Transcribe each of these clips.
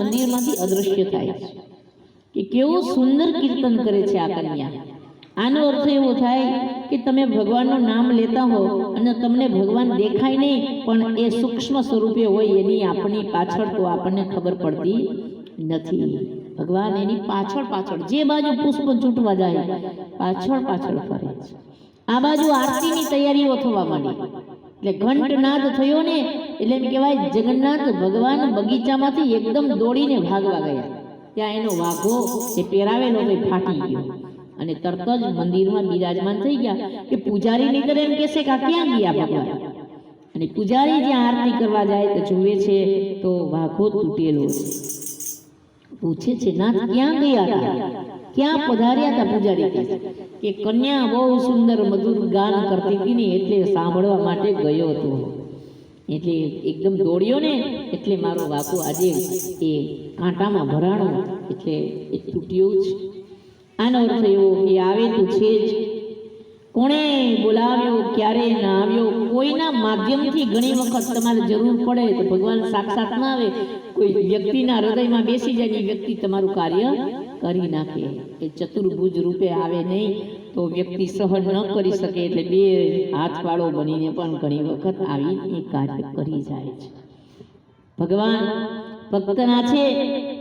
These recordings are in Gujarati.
મંદિરમાંથી અદૃશ્ય થાય છે. કે કેવું સુંદર કીર્તન કરે છે આ કન્યા. આનો અર્થ એવો થાય કે તમે ભગવાનનું નામ લેતા હો અને તમને ભગવાન દેખાય નહીં, પણ એ સૂક્ષ્મ સ્વરૂપે હોય એની આપણી પાછળ તો આપણને ખબર પડતી નથી. ભગવાન એની પાછળ પાછળ, જે બાજુ પુષ્પ છૂટવા જાય, પાછળ પાછળ ફરે છે. આ બાજુ આરતીની તૈયારીઓ થવા માંડી. એટલે ઘંટનાદ થયો ને, એટલે એમ કહેવાય જગન્નાથ ભગવાન બગીચામાંથી એકદમ દોડીને ભાગવા ગયા. ત્યાં એનો વાઘો જે પહેરાવેલો તે ફાટી ગયો. અને તરત જ મંદિરમાં બિરાજમાન થઈ ગયા કે પૂજારી નીકળે એમ કહેશે કે આ ક્યાં ગયા ભગવાન અને પૂજારી જ્યાં આરતી કરવા જાય તો જુએ છે તો વાઘો તૂટેલો છે. પૂછે છે નાથ ક્યાં ગયા હતા? ક્યાં પધાર્યા હતા પૂજારી? કે, કન્યા બહુ સુંદર મધુર ગાન કરતી હતી ને એટલે સાંભળવા માટે ગયો હતો. એટલે એકદમ દોડ્યો ને, એટલે મારો વાકો આજે એ કાંટામાં ભરાણો, એટલે એ તૂટ્યું જ. આનો અર્થ એવો કે આવે તું છે જ કોણે બોલાવ્યો, ક્યારે ના આવ્યો કોઈના માધ્યમથી ઘણી વખત તમારે જરૂર પડે તો ભગવાન સાક્ષાત ના આવે. કોઈ વ્યક્તિના હૃદયમાં બેસી જાય એ વ્યક્તિ તમારું કાર્ય કરી નાખે. એ ચતુર્ભુજ રૂપે આવે નહીં તો વ્યક્તિ સહન ન કરી શકે એટલે બે હાથવાળો બનીને પણ ઘણી વખત આવી એ કાર્ય કરી જાય છે. ભગવાન ભક્તના છે,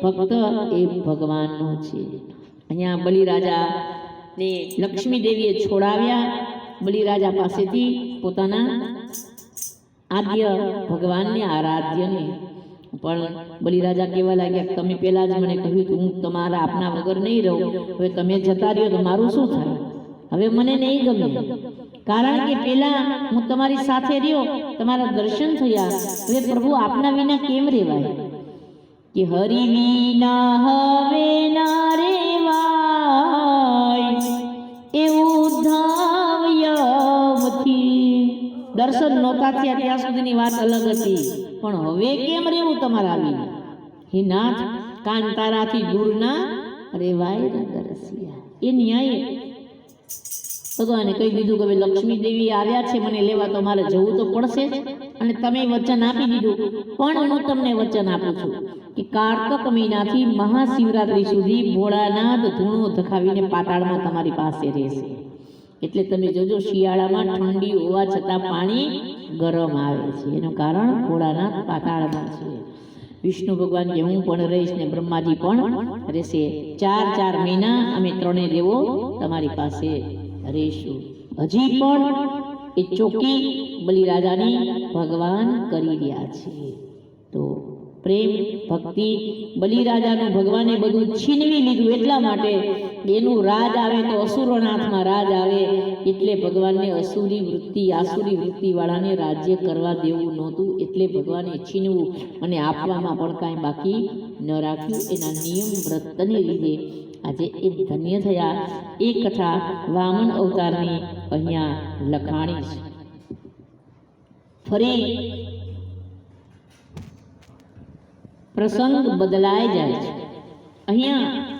ભક્ત એ ભગવાનનો છે. અહીંયા બલિરાજા ને લક્ષ્મીદેવીએ છોડાવ્યા. બલિરાજા પાસેથી પોતાના આદ્ય ભગવાનને આરાધ્યને. પણ બલિરાજા કહેવા લાગ્યા તમે પહેલાં જ મને કહ્યું કે હું તમારા આપના વગર નહીં રહું. હવે તમે જતા રહ્યો તો મારું શું થાય? હવે મને નહીં ગમે. કારણ કે પેલા હું તમારી સાથે રહ્યો, તમારા દર્શન થયા. હવે પ્રભુ આપના વિના કેમ રેવાય કે હરિ વિના હવે ના રેવાય દર્શન નહોતા થયા ત્યાં સુધીની વાત અલગ હતી. પણ હવે કેમ રહેવું તમારા આવીને હે નાથ, કાંતારાથી દૂર ના રેવાય દરસિયા. એ ન્યાય. ભગવાને કહી દીધું કે હવે લક્ષ્મી દેવી આવ્યા છે, મને લેવા તો મારે જવું તો પડશે જ. અને તમે વચન આપી દીધું. પણ હું તમને વચન આપું છું કે કાર્તક મહિનાથી મહાશિવરાત્રી સુધી ભોળાનાથ ધૂણો ધખાવીને પાતાળમાં તમારી પાસે રહેશે. એટલે તમે જોજો, શિયાળામાં ઠંડી હોવા છતાં પાણી ગરમ આવે છે. એનું કારણ ઘોડાના પાતાળમાં છે. વિષ્ણુ ભગવાન કે હું પણ રહીશ ને બ્રહ્માજી પણ રહેશે. ચાર ચાર મહિના અમે ત્રણે દેવો તમારી પાસે રહીશું. હજી પણ એ ચોકી બલિરાજાની ભગવાન કરી રહ્યા છે. તો પ્રેમ, ભક્તિ, બલિરાજાનું ભગવાને બધું છીનવી લીધું એટલા માટે એનું રાજ આવે તો અસુરોના રાજ આવે એટલે ભગવાનને અસુરી વૃત્તિ, આસુરી વૃત્તિવાળાને રાજ્ય કરવા દેવું નહોતું એટલે ભગવાને છીનવું અને આપવામાં પણ કાંઈ બાકી ન રાખ્યું. એના નિયમ વ્રતને લીધે આજે એ ધન્ય થયા. એ કથા વામન અવતારની અહીંયા લખાણી છે. ફરી પ્રસંગ બદલાઈ જાય છે. અહીંયા